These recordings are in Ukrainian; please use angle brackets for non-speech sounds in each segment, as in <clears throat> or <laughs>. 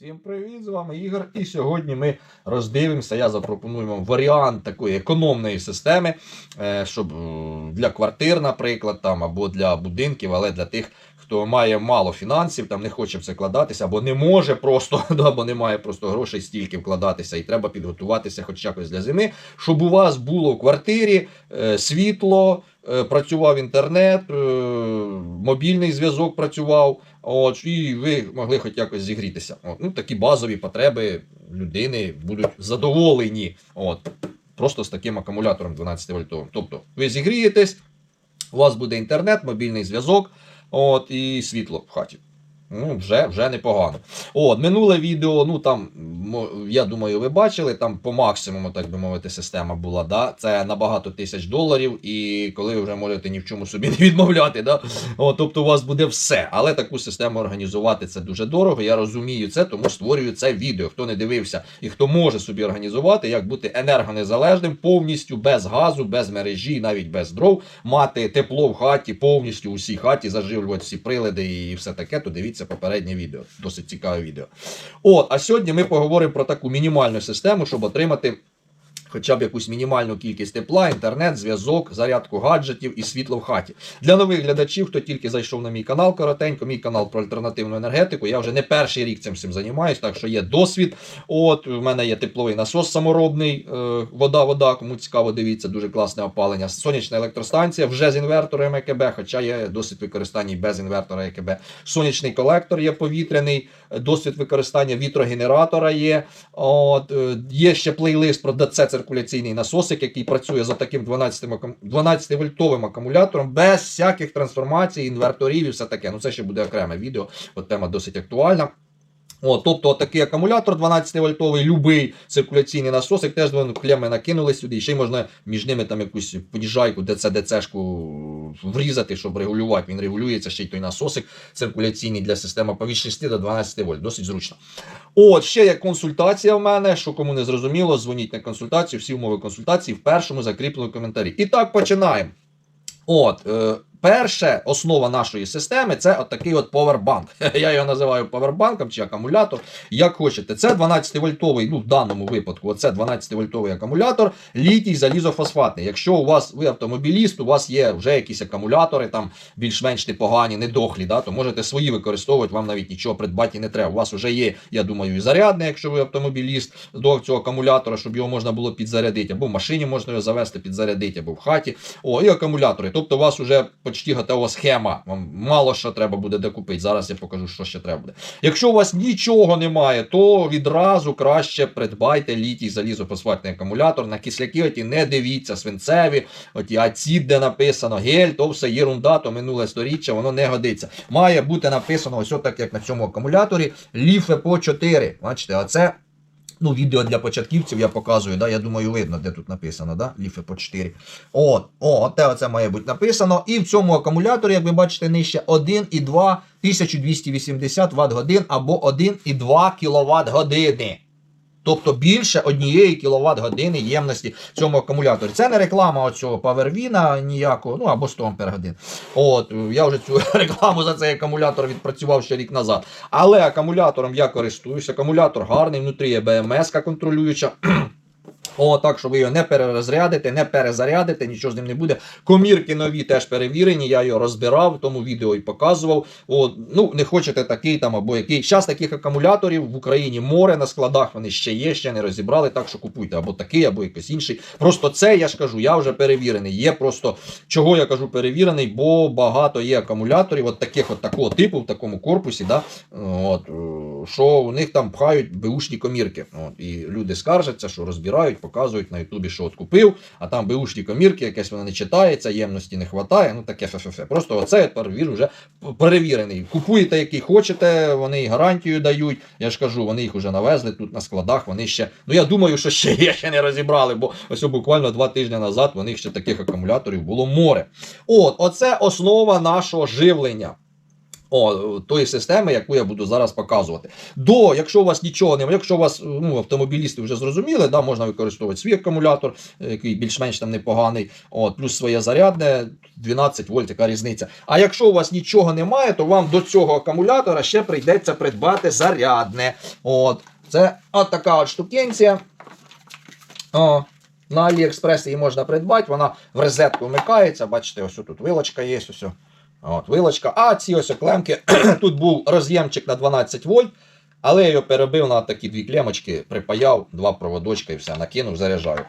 Всім привіт, з вами Ігор. І сьогодні ми роздивимося. Я запропоную вам варіант такої економної системи, е, щоб е, для квартир, наприклад, там, або для будинків, але для тих, хто має мало фінансів, там не хоче вкладатися, або не може просто, <laughs> або не має просто грошей стільки вкладатися, і треба підготуватися хоч якось для зими, щоб у вас було в квартирі е, світло, працював інтернет, мобільний зв'язок працював. От, і ви могли хоч якось зігрітися. От, ну, такі базові потреби людини будуть задоволені. От, просто з таким акумулятором 12 вольтовим. Тобто ви зігрієтесь, у вас буде інтернет, мобільний зв'язок, от, і світло в хаті. Ну, вже, вже непогано. От, минуле відео, ну там, я думаю, ви бачили, там по максимуму, так би мовити, система була. Да? Це на багато тисяч доларів, і коли ви вже можете ні в чому собі <laughs> не відмовляти. Да? От, тобто у вас буде все. Але таку систему організувати це дуже дорого. Я розумію це, тому створюю це відео. Хто не дивився і хто може собі організувати, як бути енергонезалежним, повністю без газу, без мережі, навіть без дров, мати тепло в хаті, повністю у всій хаті, заживлювати всі прилади і все таке, то дивіться попереднє відео. Досить цікаве відео. От, а сьогодні ми поговоримо про таку мінімальну систему, щоб отримати. Хоча б якусь мінімальну кількість тепла, інтернет, зв'язок, зарядку гаджетів і світло в хаті. Для нових глядачів, хто тільки зайшов на мій канал коротенько, мій канал про альтернативну енергетику. Я вже не перший рік цим всім займаюся, так що є досвід. От у мене є тепловий насос саморобний, е, вода, вода, кому цікаво, дивіться, дуже класне опалення. Сонячна електростанція вже з інвертором ЕКБ, хоча є досвід використання і без інвертора ЕКБ. Сонячний колектор є повітряний, досвід використання вітрогенератора є. От, е, є ще плейлист про ДЦ циркуляційний насосик, який працює за таким 12 вольтовим акумулятором, без всяких трансформацій, інверторів і все таке. Ну це ще буде окреме відео, от тема досить актуальна. О, тобто такий акумулятор 12 вольтовий, любий циркуляційний насосик, теж клеми накинули сюди. І ще можна між ними там якусь поніжайку, ДЦ, ДЦшку врізати, щоб регулювати. Він регулюється ще й той насосик циркуляційний для системи від 6 до 12 вольт. Досить зручно. От, ще є консультація в мене. Що кому не зрозуміло, дзвоніть на консультацію. Всі умови консультації в першому закріпленому коментарі. І так починаємо. От, перше основа нашої системи це от такий от повербанк. <laughs> Я його називаю повербанком чи акумулятор. Як хочете. Це 12-вольтовий, ну в даному випадку, це 12-вольтовий акумулятор, літій залізофосфатний. Якщо у вас ви автомобіліст, у вас є вже якісь акумулятори, там більш-менш непогані, недохлі, да, то можете свої використовувати, вам навіть нічого придбати не треба. У вас вже є, я думаю, і зарядне, якщо ви автомобіліст, до цього акумулятора, щоб його можна було підзарядити, або в машині можна його завести, підзарядити, або в хаті. О, і акумулятори. Тобто у вас вже почти готова схема. Вам мало що треба буде докупити. Зараз я покажу, що ще треба буде. Якщо у вас нічого немає, то відразу краще придбайте літій залізофосфатний акумулятор. На кисляки оті не дивіться, свинцеві, оті ацід, де написано гель, то все єрунда, то минуле сторіччя, воно не годиться. Має бути написано ось так, як на цьому акумуляторі, ліфе по 4. Бачите, а це Ну, відео для початківців я показую, да, я думаю, видно, де тут написано, да? Ліфи по 4. От, о, оце має бути написано. І в цьому акумуляторі, як ви бачите, нижче 1,2 1280 Вт годин або 1,2 кВт години. Тобто більше однієї кіловат години ємності в цьому акумуляторі. Це не реклама оцього Павервіна ніякого, ну або 100 Ампер годин. От, я вже цю <laughs> рекламу за цей акумулятор відпрацював ще рік назад. Але акумулятором я користуюся. Акумулятор гарний, внутрі є БМС контролююча. <clears throat> О, так, що ви його не перерозрядите, не перезарядите, нічого з ним не буде. Комірки нові теж перевірені, я його розбирав, в тому відео і показував. О, ну, не хочете такий там або який. Зараз таких акумуляторів в Україні море на складах, вони ще є, ще не розібрали, так що купуйте або такий, або якийсь інший. Просто це я ж кажу, я вже перевірений. Є просто чого я кажу перевірений, бо багато є акумуляторів, от таких от такого типу, в такому корпусі, да, от, е, що у них там пхають беушні комірки. От, і люди скаржаться, що розбирають, показують на Ютубі, що от купив, а там беушні комірки, якесь воно не читається, ємності не вистачає. Ну таке фе-фе-фе. Просто оце перевір вже перевірений. Купуєте, який хочете, вони і гарантію дають. Я ж кажу, вони їх вже навезли тут на складах. Вони ще. Ну я думаю, що ще є, ще не розібрали, бо ось буквально два тижні назад них ще таких акумуляторів було море. От, оце основа нашого живлення. О, тої системи, яку я буду зараз показувати. До, якщо у вас нічого немає, якщо у вас ну, автомобілісти вже зрозуміли, да, можна використовувати свій акумулятор, е, який більш-менш там непоганий, от, плюс своє зарядне, 12 вольт, яка різниця. А якщо у вас нічого немає, то вам до цього акумулятора ще прийдеться придбати зарядне. От, це от така от штукенція. О, на Аліекспрес її можна придбати, вона в розетку вмикається. Бачите, ось тут вилочка є. Ось. От, вилочка. А ці ось клемки. <clears throat> Тут був роз'ємчик на 12 вольт, але я його перебив на такі дві клемочки, припаяв, два проводочка і все, накинув, заряджаю.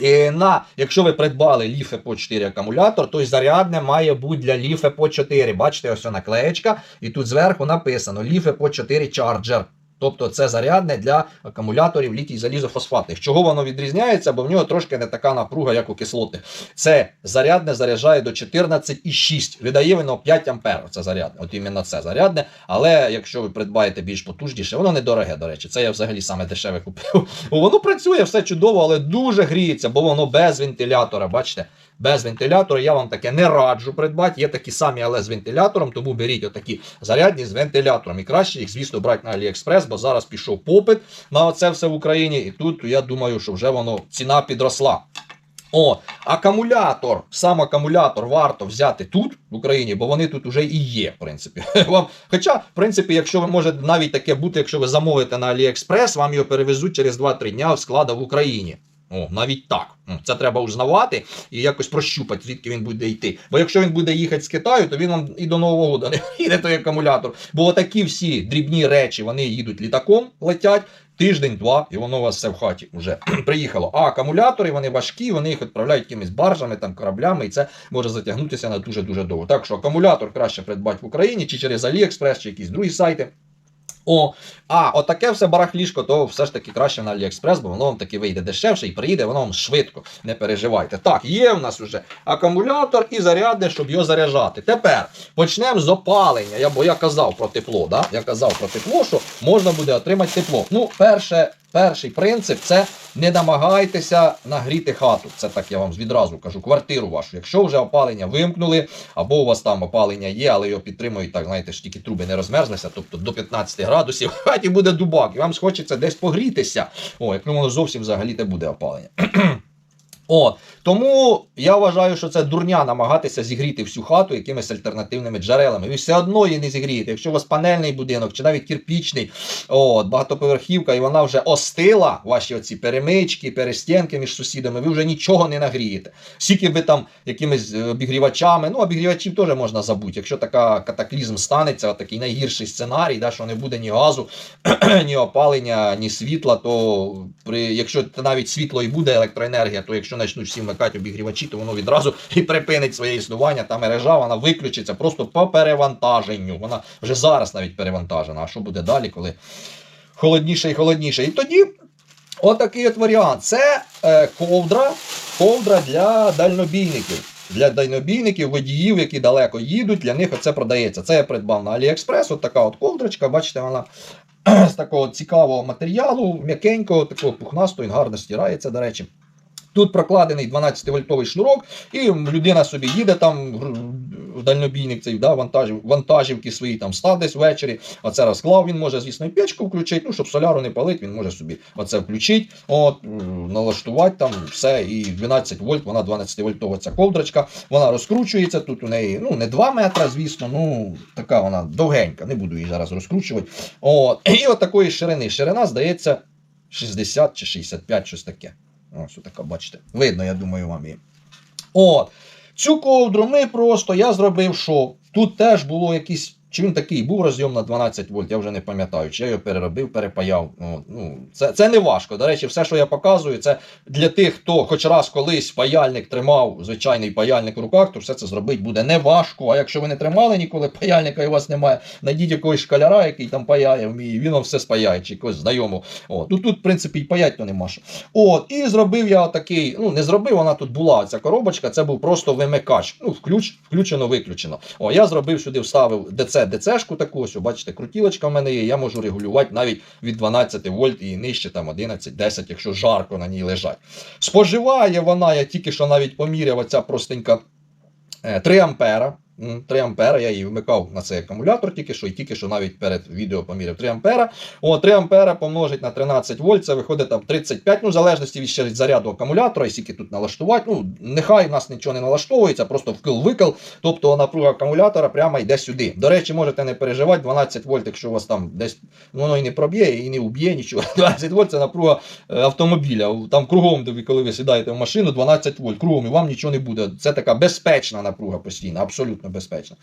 І на, якщо ви придбали ліфе по 4 акумулятор, то й зарядне має бути для ліфе по 4. Бачите, ось наклеєчка, і тут зверху написано ліфе по 4 чарджер. Тобто це зарядне для акумуляторів літій залізофосфатних. Чого воно відрізняється? Бо в нього трошки не така напруга, як у кислотних. Це зарядне заряджає до 14,6. Видає воно 5 ампер. Це зарядне. От іменно це зарядне. Але якщо ви придбаєте більш потужніше, воно недороге, до речі. Це я взагалі саме дешеве купив. <laughs> Воно працює все чудово, але дуже гріється, бо воно без вентилятора. Бачите? Без вентилятора я вам таке не раджу придбати. Є такі самі, але з вентилятором, тому беріть отакі зарядні з вентилятором. І краще їх, звісно, брати на AliExpress, бо зараз пішов попит на це все в Україні. І тут я думаю, що вже воно ціна підросла. О, акумулятор, сам акумулятор варто взяти тут, в Україні, бо вони тут вже і є, в принципі. <laughs> Вам, хоча, в принципі, якщо ви може навіть таке бути, якщо ви замовите на AliExpress, вам його перевезуть через 2-3 дня в склада в Україні. О, навіть так. Це треба узнавати і якось прощупати, звідки він буде йти. Бо якщо він буде їхати з Китаю, то він вам і до Нового року не <laughs> їде той акумулятор. Бо такі всі дрібні речі вони їдуть літаком, летять. Тиждень-два, і воно у вас все в хаті вже <clears throat> приїхало. А акумулятори вони важкі, вони їх відправляють якимись баржами, там кораблями, і це може затягнутися на дуже-дуже довго. Так що акумулятор краще придбати в Україні, чи через AliExpress, чи якісь другі сайти. О, а отаке все барахлішко, то все ж таки краще на AliExpress, бо воно вам таки вийде дешевше і приїде воно вам швидко. Не переживайте. Так, є в нас вже акумулятор і зарядне, щоб його заряджати. Тепер почнемо з опалення. Я, бо я казав про тепло. Да? Я казав про тепло, що можна буде отримати тепло. Ну, перше. Перший принцип це не намагайтеся нагріти хату. Це так я вам відразу кажу, квартиру вашу. Якщо вже опалення вимкнули, або у вас там опалення є, але його підтримують, так знаєте, ж тільки труби не розмерзлися, тобто до 15 градусів, в хаті буде дубак, і вам схочеться десь погрітися. О, як воно зовсім взагалі не буде опалення. <clears throat> О, тому я вважаю, що це дурня намагатися зігріти всю хату якимись альтернативними джерелами. Ви все одно її не зігрієте. Якщо у вас панельний будинок чи навіть кирпічний, от, багатоповерхівка, і вона вже остила, ваші оці перемички, перестінки між сусідами, ви вже нічого не нагрієте. Скільки ви там якимись е, обігрівачами, ну обігрівачів теж можна забути. Якщо така катаклізм станеться, такий найгірший сценарій, да, що не буде ні газу, <clears throat> ні опалення, ні світла, то при, якщо навіть світло і буде електроенергія, то якщо почнуть всі вмикати обігрівачі, то воно відразу і припинить своє існування. Та мережа вона виключиться просто по перевантаженню. Вона вже зараз навіть перевантажена. А що буде далі, коли холодніше і холодніше? І тоді отакий от варіант. Це е, ковдра, ковдра для дальнобійників. Для дальнобійників, водіїв, які далеко їдуть, для них оце продається. Це я придбав на AliExpress, от така от ковдрочка, бачите, вона <clears throat> з такого цікавого матеріалу, м'якенького, такого пухнастого, він гарно стирається, до речі. Тут прокладений 12-вольтовий шнурок, і людина собі їде там дальнобійник цей да, вантажів, вантажівки свої там став десь ввечері. Оце розклав. Він може, звісно, і печку включити. Ну, щоб соляру не палить, він може собі оце включити, от, налаштувати там все. І 12 вольт, вона 12-вольтова ця ковдрочка. Вона розкручується. Тут у неї ну, не 2 метри, звісно, ну така вона довгенька. Не буду її зараз розкручувати. От. І от такої ширини. Ширина, здається, 60 чи 65, щось таке. Ось така, бачите. Видно, я думаю, вам її. От. Цю ковдру ми просто, я зробив що? Тут теж було якісь. Чи він такий був розйом на 12 вольт, я вже не пам'ятаю, чи я його переробив, перепаяв. Ну, це, це не важко. До речі, все, що я показую, це для тих, хто хоч раз колись паяльник тримав, звичайний паяльник в руках, то все це зробити буде не важко. А якщо ви не тримали ніколи паяльника і у вас немає, знайдіть якогось шкаляра, який там паяє, вміє, він вам все спаяє, чи якогось знайомого. От. Ну, тут, в принципі, і паять то нема що. От, і зробив я такий, ну не зробив, вона тут була ця коробочка, це був просто вимикач. Ну, включ, включено, виключено. О, я зробив сюди, вставив ДЦ, ДЦшку таку, ось, бачите, крутілочка в мене є, я можу регулювати навіть від 12 вольт і нижче, там 11-10, якщо жарко на ній лежать. Споживає вона, я тільки що навіть поміряв, оця простенька е, 3 ампера. М, 3 ампера. Я її вмикав на цей акумулятор тільки що, і тільки що навіть перед відео поміряв 3 ампера. О, 3 ампера помножить на 13 вольт, це виходить там 35, ну, в залежності від ще заряду акумулятора, і скільки тут налаштувати. Ну, нехай в нас нічого не налаштовується, просто вкил-викил. Тобто напруга акумулятора прямо йде сюди. До речі, можете не переживати, 12 вольт, якщо у вас там десь воно і не проб'є, і не уб'є нічого. <laughs> 12 вольт це напруга е, автомобіля. Там кругом, коли ви сідаєте в машину, 12 вольт, кругом, і вам нічого не буде. Це така безпечна напруга постійна, абсолютно безпечна.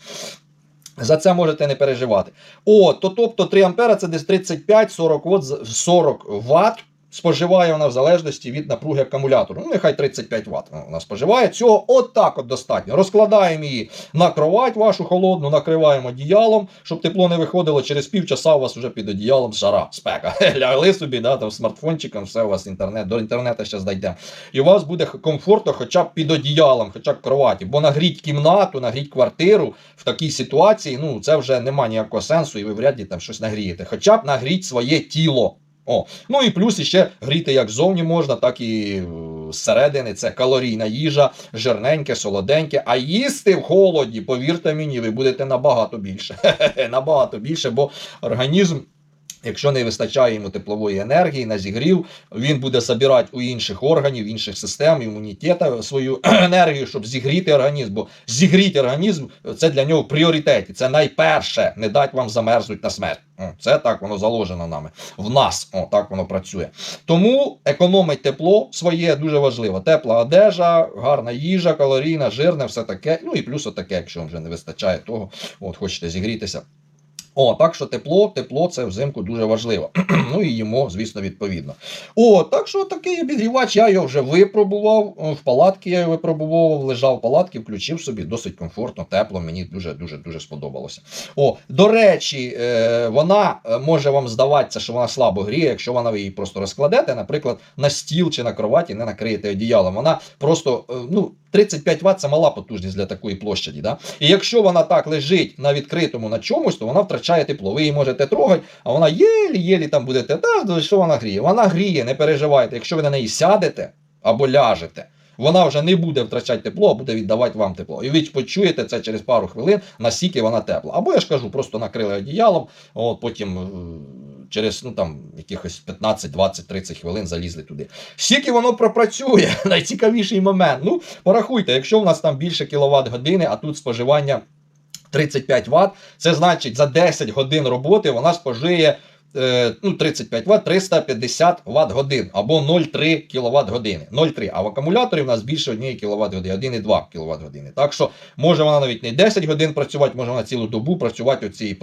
За це можете не переживати. О, то тобто 3 ампера це десь 35-40 Вт 40 Вт споживає вона в залежності від напруги акумулятору. Ну, нехай 35 Вт вона споживає. Цього от так от достатньо. Розкладаємо її на кровать вашу холодну, накриваємо одіялом, щоб тепло не виходило. Через півчаса у вас вже під одіялом жара, спека. <laughs> Лягли собі, да, там смартфончиком, все у вас інтернет, до інтернету зараз дійдемо. І у вас буде комфортно хоча б під одіялом, хоча б кроваті. Бо нагріть кімнату, нагріть квартиру в такій ситуації, ну це вже нема ніякого сенсу, і ви вряд ли там щось нагрієте. Хоча б нагріть своє тіло. О, ну і плюс іще гріти як ззовні можна, так і е, зсередини. Це калорійна їжа, жирненьке, солоденьке. А їсти в холоді, повірте мені, ви будете набагато більше. <laughs> набагато більше, бо організм. Якщо не вистачає йому теплової енергії на зігрів, він буде забирати у інших органів, інших систем, імунітету свою <clears throat> енергію, щоб зігріти організм. Бо зігріти організм це для нього в пріоритеті. Це найперше не дать вам замерзнути на смерть. Це так воно заложено нами. В нас О, так воно працює. Тому економить тепло своє дуже важливо. Тепла одежа, гарна їжа, калорійна, жирне, все таке. Ну і плюс отаке, якщо вам вже не вистачає того, от хочете зігрітися. О, так що тепло, тепло це взимку дуже важливо. <clears throat> ну і їмо, звісно, відповідно. О, так що такий обігрівач, я його вже випробував. В палатки я його випробував, лежав в палатці, включив собі досить комфортно, тепло. Мені дуже дуже дуже сподобалося. О, до речі, е, вона е, може вам здаватися, що вона слабо гріє, якщо вона ви її просто розкладете, наприклад, на стіл чи на кроваті, не накриєте одіялом. Вона просто е, ну. 35 Вт це мала потужність для такої площаді. Да? І якщо вона так лежить на відкритому на чомусь, то вона втрачає тепло. Ви її можете трогати, а вона єлі-єлі там будете. Та що вона гріє? Вона гріє, не переживайте. Якщо ви на неї сядете або ляжете, вона вже не буде втрачати тепло, а буде віддавати вам тепло. І ви почуєте це через пару хвилин, наскільки вона тепла. Або я ж кажу, просто накрили одіялом, от потім. Через ну там якихось 15, 20, 30 хвилин залізли туди. Скільки воно пропрацює, <laughs> найцікавіший момент. Ну, порахуйте, якщо в нас там більше кіловат години, а тут споживання 35 Вт, це значить за 10 годин роботи вона спожиє ну, 35 Вт 350 Вт годин або 0,3 кВт години. 0,3. А в акумуляторі в нас більше 1 кВт години, 1,2 кВт години. Так що може вона навіть не 10 годин працювати, може вона цілу добу працювати оці,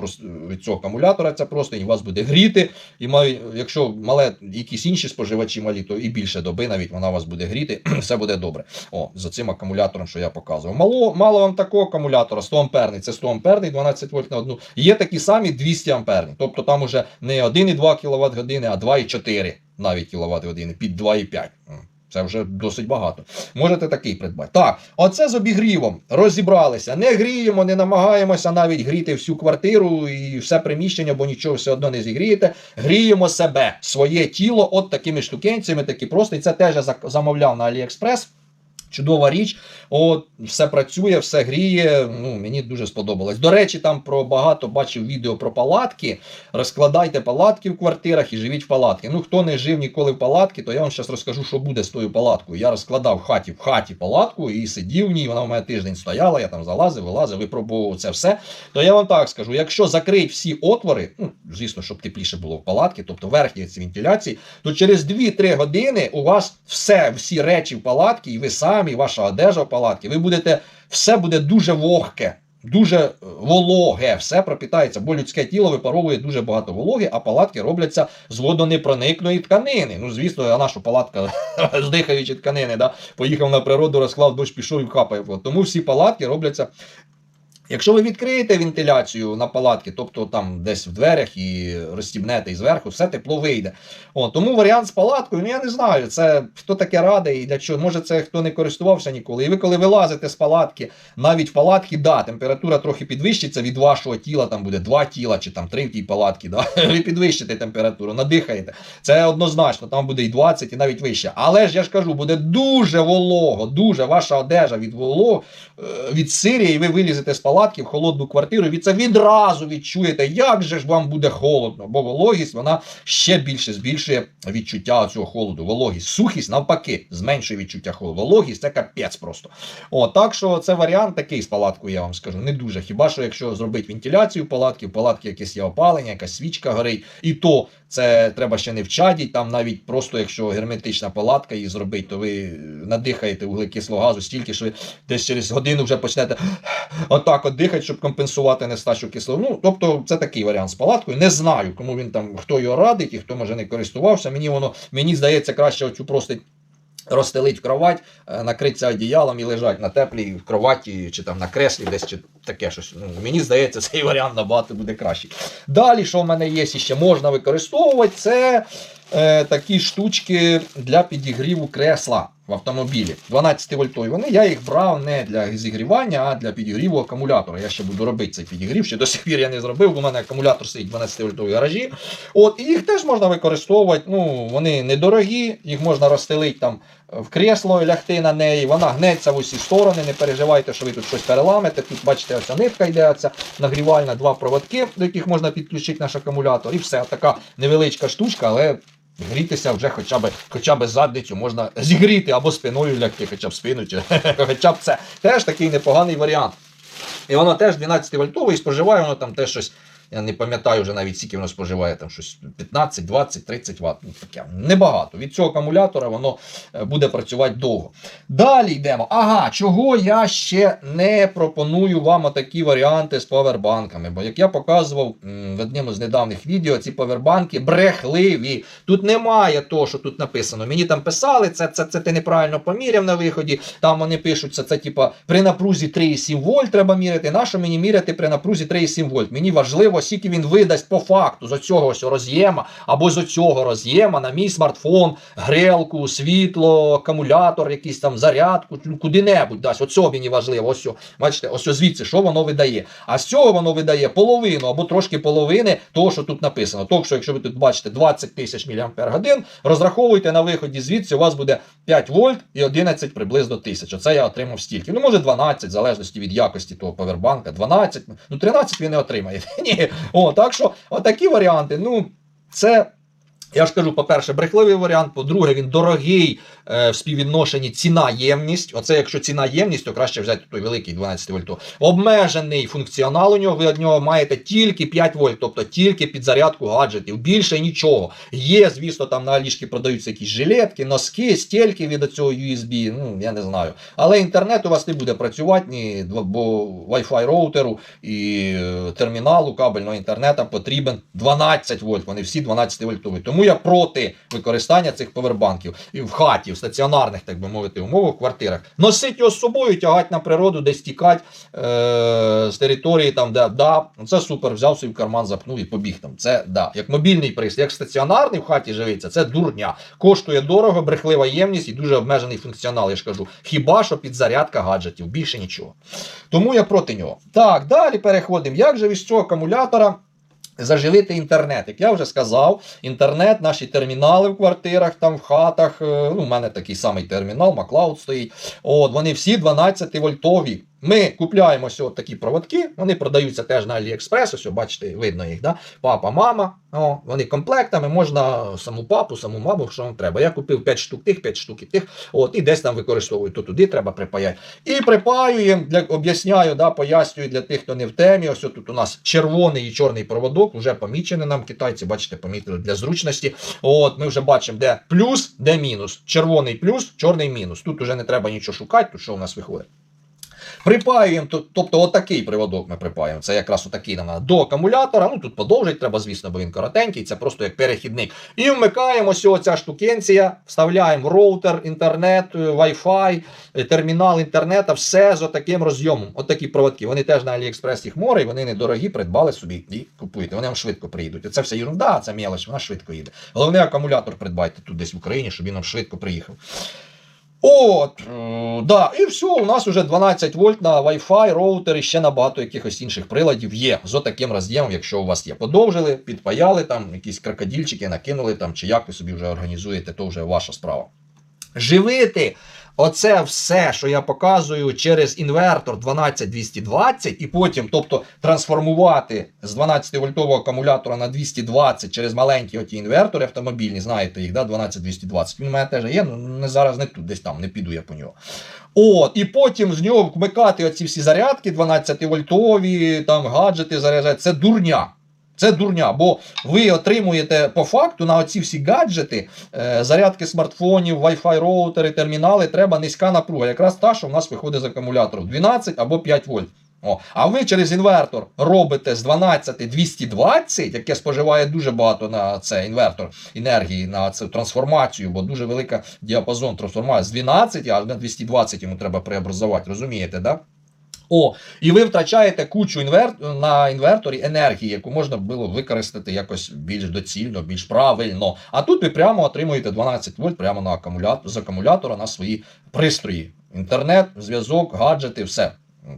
від цього акумулятора. Це просто і вас буде гріти. І має, якщо мале якісь інші споживачі малі, то і більше доби навіть вона вас буде гріти, <clears throat> все буде добре. О, за цим акумулятором, що я показував. Мало, мало вам такого акумулятора, 100 амперний, це 100 амперний, 12 вольт на одну. Є такі самі 200 амперні. Тобто там уже не 1,2 кВт а 2,4 навіть кВт години, під 2,5. Це вже досить багато. Можете такий придбати. Так, оце з обігрівом. Розібралися. Не гріємо, не намагаємося навіть гріти всю квартиру і все приміщення, бо нічого все одно не зігрієте. Гріємо себе, своє тіло от такими штукенцями, такі просто. І це теж я замовляв на AliExpress. Чудова річ, от все працює, все гріє. Ну мені дуже сподобалось. До речі, там про багато бачив відео про палатки. Розкладайте палатки в квартирах і живіть в палатки. Ну хто не жив ніколи в палатки, то я вам зараз розкажу, що буде з тою палаткою. Я розкладав в хаті в хаті палатку і сидів в ній. Вона в мене тиждень стояла. Я там залазив, вилазив, випробовував це все. То я вам так скажу: якщо закрити всі отвори, ну звісно, щоб тепліше було в палатці, тобто верхні ці вентиляції, то через 2-3 години у вас все, всі речі в палатці, і ви самі, і ваша одежа в палатці, ви будете, все буде дуже вогке. Дуже е, вологе, все пропітається, бо людське тіло випаровує дуже багато вологи, а палатки робляться з водонепроникної тканини. Ну, звісно, а наша палатка <laughs> з тканини, да? поїхав на природу, розклав, дощ пішов і капає. Тому всі палатки робляться Якщо ви відкриєте вентиляцію на палатки, тобто там десь в дверях і розстібнете і зверху, все тепло вийде. О, тому варіант з палаткою, ну я не знаю, це хто таке радий і для чого. Може, це хто не користувався ніколи. І ви, коли вилазите з палатки, навіть в палатки, да, температура трохи підвищиться від вашого тіла, там буде два тіла чи там три в тій палатці. Да? <laughs> Ви підвищите температуру, надихаєте. Це однозначно, там буде і 20, і навіть вище. Але ж я ж кажу, буде дуже волого, дуже ваша одежа від волого, е, від сирії, і ви вилізете з палатки. Палатки в холодну квартиру, ви це відразу відчуєте, як же ж вам буде холодно, бо вологість вона ще більше збільшує відчуття цього холоду. Вологість, сухість навпаки, зменшує відчуття холоду. Вологість це капець просто. О, так що це варіант такий з палаткою, я вам скажу. Не дуже. Хіба що якщо зробити вентиляцію палатки, в палатки якесь є опалення, якась свічка горить, і то це треба ще не в чаді. Там навіть просто якщо герметична палатка її зробить, то ви надихаєте вуглекислого газу стільки, що ви десь через годину вже почнете отак от дихати, щоб компенсувати нестачу кислороду. Ну, тобто, це такий варіант з палаткою. Не знаю, кому він там хто його радить і хто може не користувався. Мені воно мені здається краще оцю просто. Розстелить кровать, е, накритися одіялом і лежать на теплій в кроваті чи там на креслі, десь чи таке щось. Ну, мені здається, цей варіант набагато буде кращий. Далі, що в мене є, і ще можна використовувати, це е, такі штучки для підігріву кресла в автомобілі. 12 вольтові. Вони я їх брав не для зігрівання, а для підігріву акумулятора. Я ще буду робити цей підігрів. Ще до сих пір я не зробив, бо у мене акумулятор стоїть 12 вольтовій гаражі. От, і їх теж можна використовувати. Ну, вони недорогі, їх можна розстелити там в кресло і лягти на неї. Вона гнеться в усі сторони. Не переживайте, що ви тут щось переламите. Тут, бачите, оця нитка йде, оця нагрівальна, два проводки, до яких можна підключити наш акумулятор. І все, така невеличка штучка, але. Грітися вже хоча б хоча б задницю можна зігріти або спиною лягти, хоча б спину, чи <laughs> хоча б це. Теж такий непоганий варіант. І воно теж 12 вольтове і споживає воно там теж щось. Я не пам'ятаю вже навіть скільки воно споживає, там щось 15, 20, 30 Вт. Ну, таке небагато. Від цього акумулятора воно е, буде працювати довго. Далі йдемо. Ага, чого я ще не пропоную вам отакі варіанти з павербанками. Бо як я показував в одному з недавніх відео, ці павербанки брехливі. Тут немає того, що тут написано. Мені там писали, це, це, це ти неправильно поміряв на виході. Там вони пишуть, це, це типа при напрузі 3,7 вольт треба міряти. Нащо мені міряти при напрузі 3,7 вольт? Мені важливо, скільки він видасть по факту з оцього ось роз'єма або з оцього роз'єма на мій смартфон, грелку, світло, акумулятор, якийсь там зарядку, ну, куди-небудь дасть. Оцього мені важливо. Ось, бачите, ось звідси, що воно видає. А з цього воно видає половину або трошки половини того, що тут написано. Тобто, що якщо ви тут бачите 20 тисяч мАч, розраховуйте на виході звідси, у вас буде 5 вольт і 11 приблизно тисяч. Оце я отримав стільки. Ну, може 12, в залежності від якості того павербанка. 12, ну 13 ви не отримаєте. Ні. О, так що, отакі варіанти. Ну, це. Я ж кажу, по-перше, брехливий варіант, по-друге, він дорогий е, в співвідношенні ціна-ємність. Оце якщо ціна-ємність, то краще взяти той великий 12 вольт. Обмежений функціонал у нього, ви від нього маєте тільки 5 вольт, тобто тільки підзарядку гаджетів, більше нічого. Є, звісно, там на Алішки продаються якісь жилетки, носки, стільки від цього USB, ну я не знаю. Але інтернет у вас не буде працювати, ні, бо Wi-Fi роутеру і е, терміналу кабельного інтернету потрібен 12 вольт. Вони всі 12 вольтові. Тому я проти використання цих повербанків і в хаті, в стаціонарних, так би мовити, умовах, в квартирах. Носить його з собою, тягати на природу, десь тікати е- з території, там, де да, це супер, взяв собі в карман, запнув і побіг там. Це да. Як мобільний пристрій, як стаціонарний в хаті живиться, це дурня. Коштує дорого, брехлива ємність і дуже обмежений функціонал. Я ж кажу, хіба що підзарядка гаджетів, більше нічого. Тому я проти нього. Так, далі переходимо. Як же від цього акумулятора? Заживити інтернет, як я вже сказав, інтернет, наші термінали в квартирах, там в хатах. е, Ну, у мене такий самий термінал, Маклауд стоїть. От, вони всі 12 вольтові. Ми купляємо ось такі проводки, вони продаються теж на AliExpress, ось бачите, видно їх, да? папа, мама. О, вони комплектами, можна саму папу, саму маму, що вам треба. Я купив 5 штук тих, 5 штук і тих, от, і десь там використовую, то туди треба припаяти. І припаюємо, для, об'ясняю, да, пояснюю для тих, хто не в темі. Ось тут у нас червоний і чорний проводок, вже помічені нам китайці, бачите, помітили для зручності. От, Ми вже бачимо, де плюс, де мінус. Червоний плюс, чорний мінус. Тут вже не треба нічого шукати, тут що у нас виходить. Припаюємо, тобто отакий приводок ми припаюємо. Це якраз отакий нам до акумулятора. Ну тут подовжить треба, звісно, бо він коротенький, це просто як перехідник. І вмикаємо ось ця штукенція, вставляємо роутер, інтернет, е, Wi-Fi, е, термінал інтернету, все з отаким розйомом. Отакі проводки. Вони теж на AliExpress їх море, і вони недорогі, придбали собі і купуєте. Вони вам швидко приїдуть. Це все ерунда, це мелоч, вона швидко їде. Головне, акумулятор придбайте тут десь в Україні, щоб він вам швидко приїхав. От, е, да, і все, у нас вже 12 вольт на Wi-Fi, роутер і ще набагато якихось інших приладів є з отаким роз'ємом, якщо у вас є. Подовжили, підпаяли там, якісь крокодильчики накинули там, чи як ви собі вже організуєте, то вже ваша справа. живити оце все, що я показую через інвертор 12220, і потім, тобто, трансформувати з 12 вольтового акумулятора на 220 через маленькі оті інвертори автомобільні, знаєте їх, да, 12220. Він у мене теж є, ну не зараз не тут, десь там, не піду я по нього. От, і потім з нього вмикати оці всі зарядки 12 вольтові, там гаджети заряджати. Це дурня. Це дурня, бо ви отримуєте по факту на оці всі гаджети, е, зарядки смартфонів, Wi-Fi роутери, термінали, треба низька напруга. Якраз та, що в нас виходить з акумуляторів 12 або 5 вольт. О, а ви через інвертор робите з 12 220, яке споживає дуже багато на це інвертор енергії, на цю трансформацію, бо дуже велика діапазон трансформації з 12, а на 220 йому треба преобразувати, розумієте, да? О, і ви втрачаєте кучу інвер... на інверторі енергії, яку можна було використати якось більш доцільно, більш правильно. А тут ви прямо отримуєте 12 вольт прямо на акумулятор з акумулятора на свої пристрої. Інтернет, зв'язок, гаджети, все.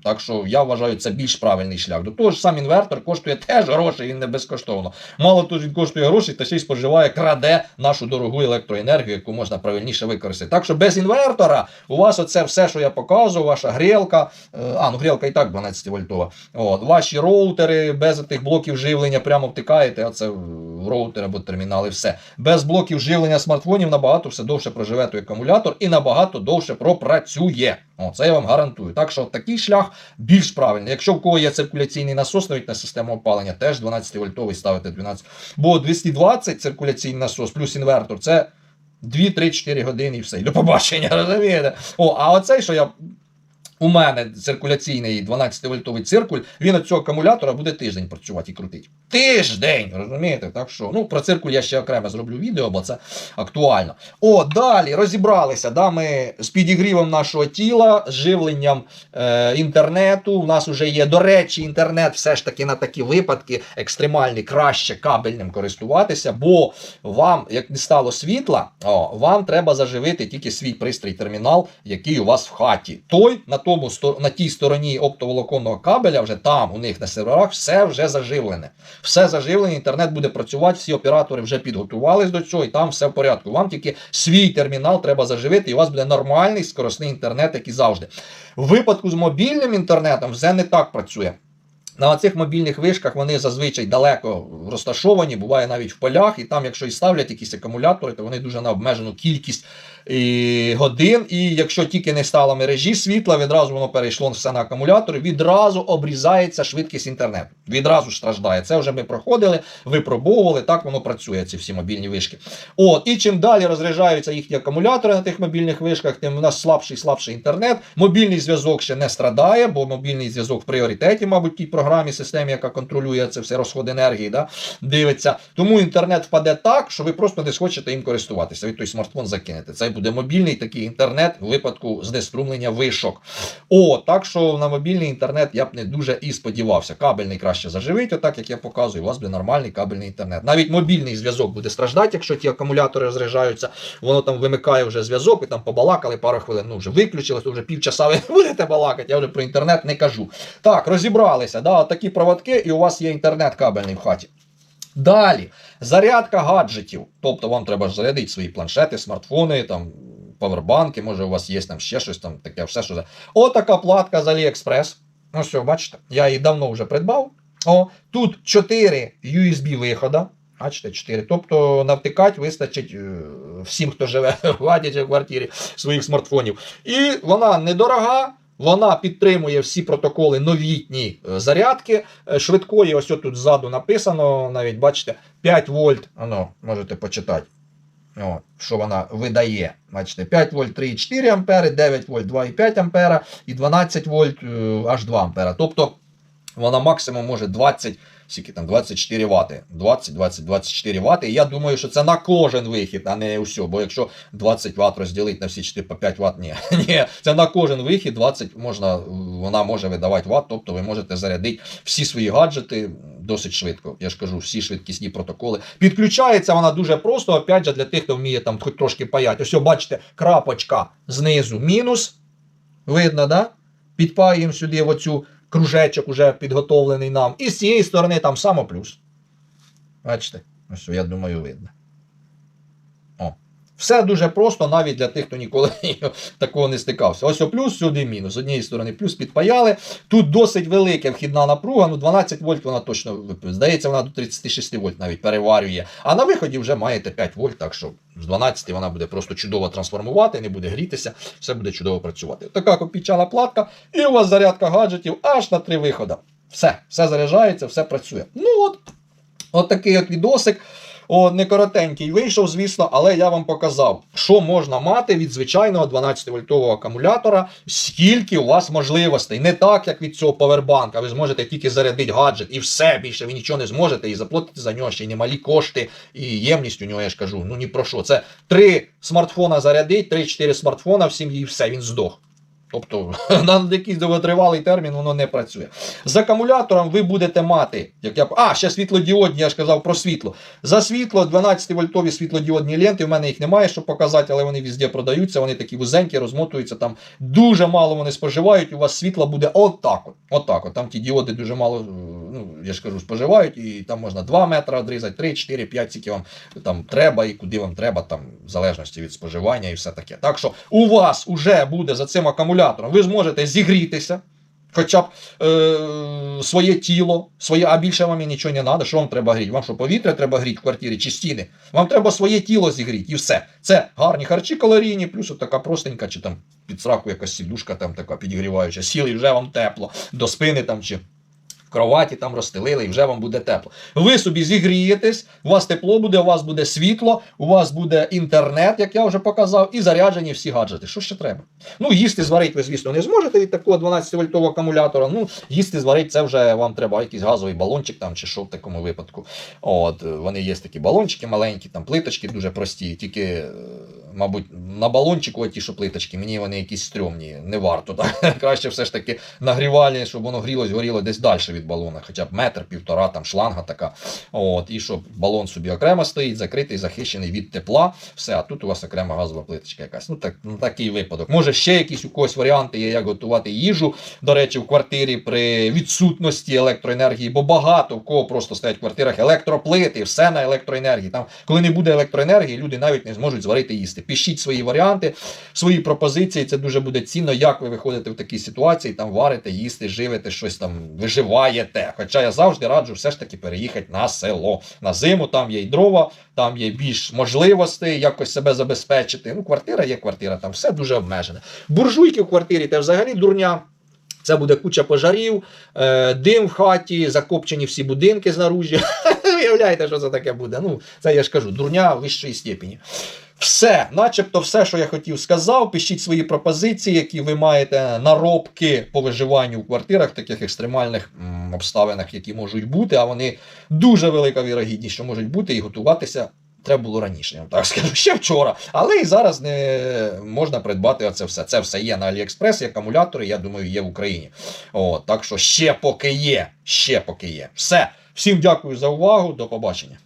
Так що я вважаю, це більш правильний шлях. До того ж, сам інвертор коштує теж гроші, він не безкоштовно. Мало того, він коштує гроші, та ще й споживає, краде нашу дорогу електроенергію, яку можна правильніше використати. Так що без інвертора у вас оце все, що я показував, ваша грілка, е, а ну грілка і так 12 вольтова. От, ваші роутери без тих блоків живлення прямо втикаєте, а це в роутер або термінали, все. Без блоків живлення смартфонів набагато все довше проживе той акумулятор і набагато довше пропрацює. О, це я вам гарантую. Так що такий шлях більш правильний. Якщо в кого є циркуляційний насос навіть на систему опалення, теж 12 вольтовий ставити 12. Бо 220 циркуляційний насос плюс інвертор це 2-3-4 години і все. До побачення, <laughs> розумієте? О, а оцей, що я. У мене циркуляційний 12-вольтовий циркуль, він від цього акумулятора буде тиждень працювати і крутить. Тиждень! Розумієте? Так що, ну, про циркуль я ще окремо зроблю відео, бо це актуально. О, далі розібралися. Да, Ми з підігрівом нашого тіла, з живленням е, інтернету. У нас вже є, до речі, інтернет все ж таки на такі випадки екстремальні, краще кабельним користуватися, бо вам, як не стало світла, о, вам треба заживити тільки свій пристрій термінал, який у вас в хаті. Той на тому на тій стороні оптоволоконного кабеля, вже там у них на серверах все вже заживлене. Все заживлене, інтернет буде працювати, всі оператори вже підготувались до цього, і там все в порядку. Вам тільки свій термінал треба заживити, і у вас буде нормальний скоростний інтернет, як і завжди. В випадку з мобільним інтернетом все не так працює. На цих мобільних вишках вони зазвичай далеко розташовані, буває навіть в полях, і там, якщо і ставлять якісь акумулятори, то вони дуже на обмежену кількість і, годин. І якщо тільки не стало мережі світла, відразу воно перейшло все на акумулятори, відразу обрізається швидкість інтернету. Відразу страждає. Це вже ми проходили, випробовували, так воно працює, ці всі мобільні вишки. От, і чим далі розряджаються їхні акумулятори на тих мобільних вишках, тим у нас слабший слабший інтернет. Мобільний зв'язок ще не страдає, бо мобільний зв'язок в пріоритеті, мабуть, тій програмі, системі, яка контролює це все розход енергії, да, дивиться. Тому інтернет впаде так, що ви просто не схочете їм користуватися. Ви той смартфон закинете. Це буде мобільний такий інтернет в випадку знеструмлення вишок. О, так що на мобільний інтернет я б не дуже і сподівався. Кабельний краще заживить, отак як я показую, у вас буде нормальний кабельний інтернет. Навіть мобільний зв'язок буде страждати, якщо ті акумулятори розряджаються, воно там вимикає вже зв'язок, ви там побалакали пару хвилин, ну вже виключили, то вже півчаса ви <laughs> будете балакати, я вже про інтернет не кажу. Так, розібралися, да, такі проводки, і у вас є інтернет кабельний в хаті. Далі, зарядка гаджетів. Тобто вам треба зарядити свої планшети, смартфони, там, павербанки, може у вас є там ще щось там таке, все що. Отака платка з AliExpress. Ну все, бачите, я її давно вже придбав. О, тут 4 USB вихода. Бачите, 4. Тобто навтикати вистачить е, всім, хто живе <laughs> в квартирі своїх смартфонів. І вона недорога. Вона підтримує всі протоколи новітні е, зарядки е, швидкої. Ось тут ззаду написано, навіть бачите, 5 вольт. Ано, можете почитати. О, що вона видає. Бачите, 5 вольт 3,4 ампери, 9 вольт 2,5 ампера і 12 вольт е, аж 2 ампера. Тобто вона максимум може 20, скільки там, 24 Вт. 20, 20, 24 Вт. І я думаю, що це на кожен вихід, а не усе. Бо якщо 20 Вт розділити на всі 4 по 5 Вт, ні. <laughs> ні. Це на кожен вихід 20 можна, вона може видавати Вт, тобто ви можете зарядити всі свої гаджети досить швидко. Я ж кажу, всі швидкісні протоколи. Підключається вона дуже просто, опять же, для тих, хто вміє там хоч трошки паяти. Ось, бачите, крапочка знизу мінус. Видно, да? Підпаємо сюди оцю кружечок уже підготовлений нам. І з цієї сторони там само плюс. Бачите? Ось, я думаю, видно. Все дуже просто, навіть для тих, хто ніколи <laughs> такого не стикався. Ось о плюс, сюди мінус. З однієї сторони плюс підпаяли. Тут досить велика вхідна напруга, ну 12 вольт вона точно. Здається, вона до 36 вольт навіть переварює. А на виході вже маєте 5 вольт, так що з 12 вона буде просто чудово трансформувати, не буде грітися, все буде чудово працювати. Така копійчана платка, і у вас зарядка гаджетів аж на три виходи. Все, все заряджається, все працює. Ну от, от такий от відосик. О, не коротенький вийшов, звісно, але я вам показав, що можна мати від звичайного 12-вольтового акумулятора, скільки у вас можливостей. Не так, як від цього павербанка. Ви зможете тільки зарядити гаджет і все більше ви нічого не зможете і заплатити за нього ще й немалі кошти, і ємність у нього, я ж кажу, ну ні про що. Це три смартфона зарядить, 3-4 смартфона в сім'ї і все, він здох. Тобто <laughs> на якийсь довготривалий термін воно не працює. З акумулятором ви будете мати, як я а, ще світлодіодні, я ж казав про світло. За світло 12-вольтові світлодіодні ленти. В мене їх немає, щоб показати, але вони везде продаються. Вони такі вузенькі, розмотуються. Там дуже мало вони споживають. У вас світло буде отак. От, отак. От. Там ті діоди дуже мало, ну я ж кажу, споживають, і там можна 2 метри відрізати, 3, 4, 5, скільки вам там треба і куди вам треба, там в залежності від споживання і все таке. Так що у вас уже буде за цим акумулятором, ви зможете зігрітися. Хоча б е, своє тіло, своє, а більше вам і нічого не треба. Що вам треба гріти? Вам що повітря треба гріти в квартирі чи стіни? Вам треба своє тіло зігріти і все. Це гарні харчі калорійні, плюс така простенька, чи там під сраку якась сідушка там така підігріваюча. Сіли вже вам тепло, до спини там чи в кроваті там розстелили, і вже вам буде тепло. Ви собі зігрієтесь, у вас тепло буде, у вас буде світло, у вас буде інтернет, як я вже показав, і заряджені всі гаджети. Що ще треба? Ну, їсти зварити ви, звісно, не зможете від такого 12-вольтового акумулятора. Ну, їсти зварити це вже вам треба якийсь газовий балончик там чи що в такому випадку. От, вони є такі балончики маленькі, там плиточки дуже прості, тільки. Мабуть, на балончику ті, що плиточки, мені вони якісь стрьомні, не варто. Так? <laughs> Краще все ж таки нагрівальні, щоб воно грілось, горіло десь далі від балона, хоча б метр, півтора, там шланга така. От, і щоб балон собі окремо стоїть, закритий, захищений від тепла. Все, а тут у вас окрема газова плиточка якась. Ну, так, ну такий випадок. Може, ще якісь у когось варіанти є, як готувати їжу. До речі, в квартирі при відсутності електроенергії, бо багато в кого просто стоять в квартирах електроплити, все на електроенергії. Там, коли не буде електроенергії, люди навіть не зможуть зварити їсти. Пишіть свої варіанти, свої пропозиції. Це дуже буде цінно, як ви виходите в такі ситуації, там варите, їсти, живете, щось там виживаєте. Хоча я завжди раджу все ж таки переїхати на село. На зиму там є й дрова, там є більш можливостей якось себе забезпечити. Ну, квартира є квартира, там все дуже обмежене. Буржуйки в квартирі це взагалі дурня. Це буде куча пожарів, е, дим в хаті, закопчені всі будинки знаружі. <laughs> Уявляєте, що це таке буде? Ну, це я ж кажу, дурня вищої степені. Все, начебто, все, що я хотів сказав. Пишіть свої пропозиції, які ви маєте наробки по виживанню в квартирах, таких екстремальних обставинах, які можуть бути, а вони дуже велика вірогідність, що можуть бути, і готуватися. Треба було раніше, я вам так <laughs> скажу, ще вчора. Але і зараз не можна придбати оце все. Це все є на Аліекспресі, акумулятори, я думаю, є в Україні. О, так що ще поки є, ще поки є. Все. Всім дякую за увагу. До побачення.